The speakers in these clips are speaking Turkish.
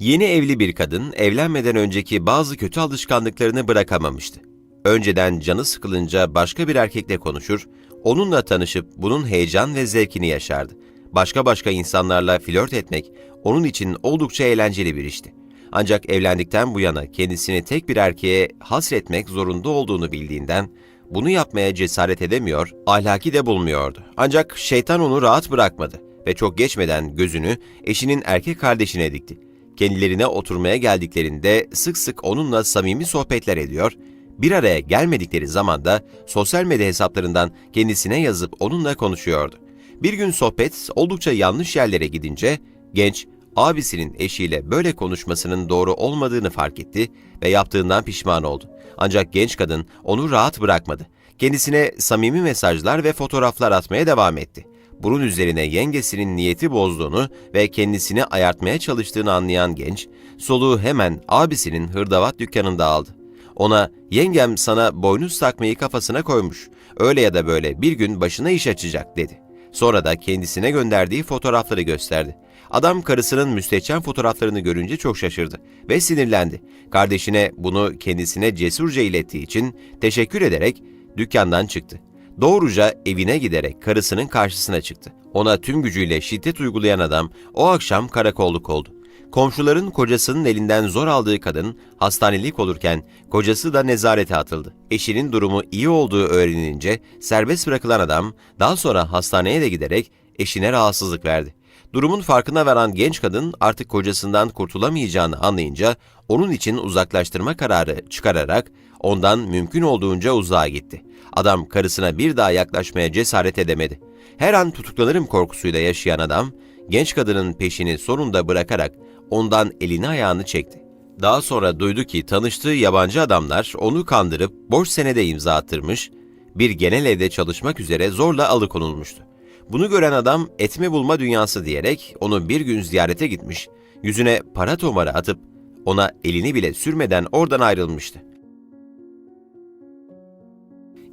Yeni evli bir kadın evlenmeden önceki bazı kötü alışkanlıklarını bırakamamıştı. Önceden canı sıkılınca başka bir erkekle konuşur, onunla tanışıp bunun heyecan ve zevkini yaşardı. Başka başka insanlarla flört etmek onun için oldukça eğlenceli bir işti. Ancak evlendikten bu yana kendisini tek bir erkeğe hasretmek zorunda olduğunu bildiğinden bunu yapmaya cesaret edemiyor, ahlaki de bulmuyordu. Ancak şeytan onu rahat bırakmadı ve çok geçmeden gözünü eşinin erkek kardeşine dikti. Kendilerine oturmaya geldiklerinde sık sık onunla samimi sohbetler ediyor, bir araya gelmedikleri zaman da sosyal medya hesaplarından kendisine yazıp onunla konuşuyordu. Bir gün sohbet oldukça yanlış yerlere gidince genç abisinin eşiyle böyle konuşmasının doğru olmadığını fark etti ve yaptığından pişman oldu. Ancak genç kadın onu rahat bırakmadı. Kendisine samimi mesajlar ve fotoğraflar atmaya devam etti. Bunun üzerine yengesinin niyeti bozduğunu ve kendisini ayartmaya çalıştığını anlayan genç, soluğu hemen abisinin hırdavat dükkanında aldı. Ona yengem sana boynuz takmayı kafasına koymuş, öyle ya da böyle bir gün başına iş açacak dedi. Sonra da kendisine gönderdiği fotoğrafları gösterdi. Adam karısının müstehcen fotoğraflarını görünce çok şaşırdı ve sinirlendi. Kardeşine bunu kendisine cesurca ilettiği için teşekkür ederek dükkandan çıktı. Doğruca evine giderek karısının karşısına çıktı. Ona tüm gücüyle şiddet uygulayan adam o akşam karakolluk oldu. Komşuların kocasının elinden zor aldığı kadın hastanelik olurken kocası da nezarete atıldı. Eşinin durumu iyi olduğu öğrenilince serbest bırakılan adam daha sonra hastaneye de giderek eşine rahatsızlık verdi. Durumun farkına varan genç kadın artık kocasından kurtulamayacağını anlayınca onun için uzaklaştırma kararı çıkararak ondan mümkün olduğunca uzağa gitti. Adam karısına bir daha yaklaşmaya cesaret edemedi. Her an tutuklanırım korkusuyla yaşayan adam, genç kadının peşini sonunda bırakarak ondan elini ayağını çekti. Daha sonra duydu ki tanıştığı yabancı adamlar onu kandırıp borç senede imza attırmış, bir genel evde çalışmak üzere zorla alıkonulmuştu. Bunu gören adam etme bulma dünyası diyerek onu bir gün ziyarete gitmiş, yüzüne para tomarı atıp ona elini bile sürmeden oradan ayrılmıştı.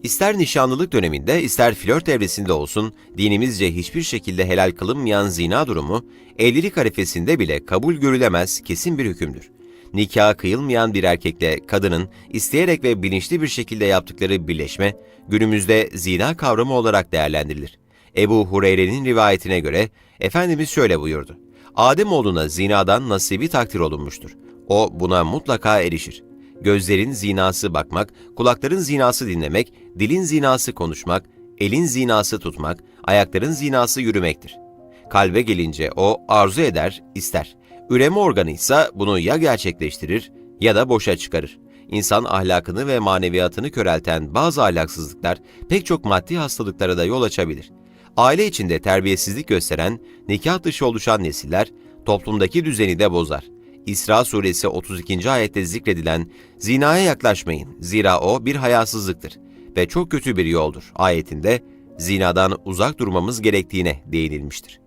İster nişanlılık döneminde ister flört evresinde olsun dinimizce hiçbir şekilde helal kılınmayan zina durumu evlilik arifesinde bile kabul görülemez kesin bir hükümdür. Nikah kıyılmayan bir erkekle kadının isteyerek ve bilinçli bir şekilde yaptıkları birleşme günümüzde zina kavramı olarak değerlendirilir. Ebu Hureyre'nin rivayetine göre Efendimiz şöyle buyurdu. Ademoğluna zinadan nasibi takdir olunmuştur. O buna mutlaka erişir. Gözlerin zinası bakmak, kulakların zinası dinlemek, dilin zinası konuşmak, elin zinası tutmak, ayakların zinası yürümektir. Kalbe gelince o arzu eder, ister. Üreme organı ise bunu ya gerçekleştirir ya da boşa çıkarır. İnsan ahlakını ve maneviyatını körelten bazı ahlaksızlıklar pek çok maddi hastalıklara da yol açabilir. Aile içinde terbiyesizlik gösteren, nikah dışı oluşan nesiller toplumdaki düzeni de bozar. İsra suresi 32. ayette zikredilen zinaya yaklaşmayın zira o bir hayasızlıktır ve çok kötü bir yoldur ayetinde zinadan uzak durmamız gerektiğine değinilmiştir.